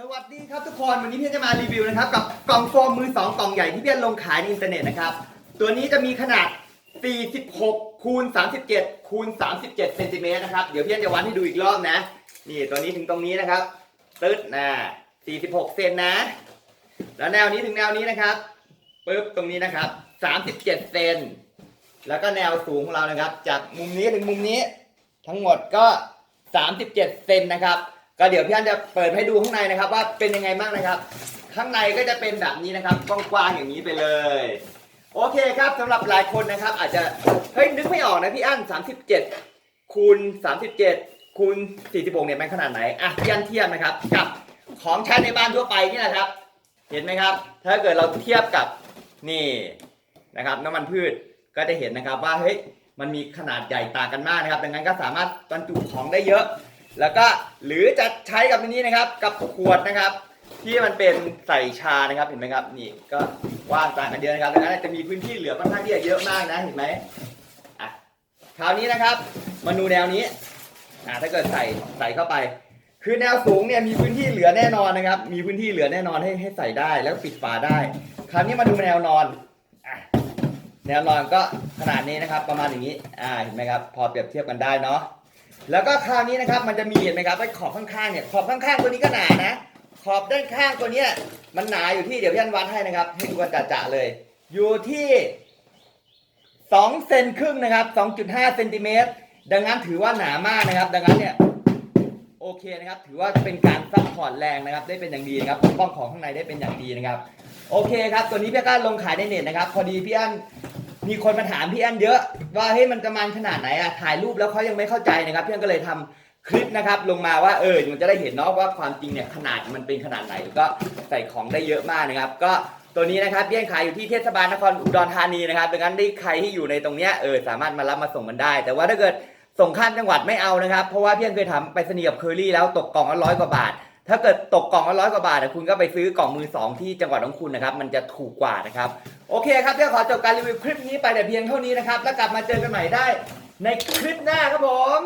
สวัสดีครับทุกคนวันนี้พี่จะมารีวิวนะครับกับกล่องโฟมมือสองกล่องใหญ่ที่พี่ลงขายในอินเทอร์เน็ตนะครับ ตัวนี้จะมีขนาด 46คูณ37คูณ37เซนติเมตรนะครับเดี๋ยวพี่จะวัดให้ดูอีกรอบนะ นี่ตัวนี้ถึงตรงนี้นะครับตึ๊ดนะ46เซนนะ แล้วแนวนี้ถึงแนวนี้นะครับปึ๊บตรงนี้นะครับ37เซนแล้วก็แนวสูงของเรานะครับ จากมุมนี้ถึงมุมนี้ ทั้งหมดก็ 37เซนนะครับ ก็เดี๋ยวพี่อันจะเปิดให้ดูข้างในนะครับ ว่าเป็นยังไงบ้างนะครับ ข้างในก็จะเป็นแบบนี้นะครับกว้างๆอย่างนี้ไปเลย โอเคครับสำหรับหลายคนนะครับ อาจจะเฮ้ยนึกไม่ออกนะพี่อัน37คูณ37คูณ46เนี่ยมันขนาดไหนอะพี่อันเทียบนะครับกับของใช้ในบ้านทั่วไปนี่แหละครับ เห็นไหมครับ ถ้าเกิดเราเทียบกับนี่นะครับน้ำมันพืชก็จะเห็นนะครับว่าเฮ้ยมันมีขนาดใหญ่ต่างกันมากนะครับ ดังนั้นก็สามารถบรรจุของได้เยอะ แล้วก็หรือจะใช้กับนี้นะครับ กับขวดนะครับ ที่มันเป็นใส่ชานะครับเห็นไหมครับ นี่ก็กว่างต่างกันเยอะนะครับดังนั้นจะมีพื้นที่เหลือค่อนข้างที่จะเยอะมากนะเห็นไหมอะคราวนี้นะครับมาดูแนวนี้อะถ้าเกิดใส่ใส่เข้าไป คือแนวสูงเนี่ยมีพื้นที่เหลือแน่นอนนะครับ มีพื้นที่เหลือแน่นอนให้ให้ใส่ได้แล้วปิดฝาได้ คราวนี้มาดูแนวนอนอะแนวนอนก็ขนาดนี้นะครับ ประมาณอย่างนี้อ่าเห็นไหมครับ พอเปรียบเทียบกันได้เนาะ แล้วก็คราวนี้นะครับมันจะมีเห็นไหมครับไอ้ขอบข้างๆเนี่ยขอบข้างๆตัวนี้ก็หนานะ ขอบด้านข้างตัวเนี้ยมันหนาอยู่ที่เดี๋ยวพี่อันวัดให้นะครับให้ดูกันจะๆเลย อยู่ที่2เซนครึ่งนะครับ2.5เซนติเมตรดังนั้นถือว่าหนามากนะครับ ดังนั้นเนี่ยโอเคนะครับ ถือว่าเป็นการซัพพอร์ตแรงนะครับ ได้เป็นอย่างดีนะครับปกป้องของข้างในได้เป็นอย่างดีนะครับ โอเคครับ ตัวนี้พี่ก็ลงขายในเน็ตนะครับ พอดีพี่อัน มีคนมาถามพี่อันเยอะว่าเฮ้ยมันประมาณขนาดไหนอะถ่ายรูปแล้วเขายังไม่เข้าใจนะครับพี่อันก็เลยทำคลิปนะครับลงมาว่าเออมันจะได้เห็นเนาะว่าความจริงเนี่ยขนาดมันเป็นขนาดไหนแล้วก็ใส่ของได้เยอะมากนะครับ ก็ตัวนี้นะครับพี่อันขายอยู่ที่เทศบาลนครอุดรธานีนะครับดังนั้นได้ใครที่อยู่ในตรงเนี้ยเออสามารถมารับมาส่งกันได้ แต่ว่าถ้าเกิดส่งข้ามจังหวัดไม่เอานะครับ เพราะว่าพี่อนเคยทำไปสนีย์กับเคอรี่แล้วตกกล่องละร้อยกว่าบาท ถ้าเกิดตกกล่องละร้อยกว่าบาทนะคุณก็ไปซื้อกล่องมือสองที่จังหวัดของคุณนะครับ มันจะถูกกว่านะครับ โอเคครับเดี๋ยวขอจบการรีวิวคลิปนี้ไปแต่เพียงเท่านี้นะครับ แล้วกลับมาเจอกันใหม่ได้ ในคลิปหน้าครับผม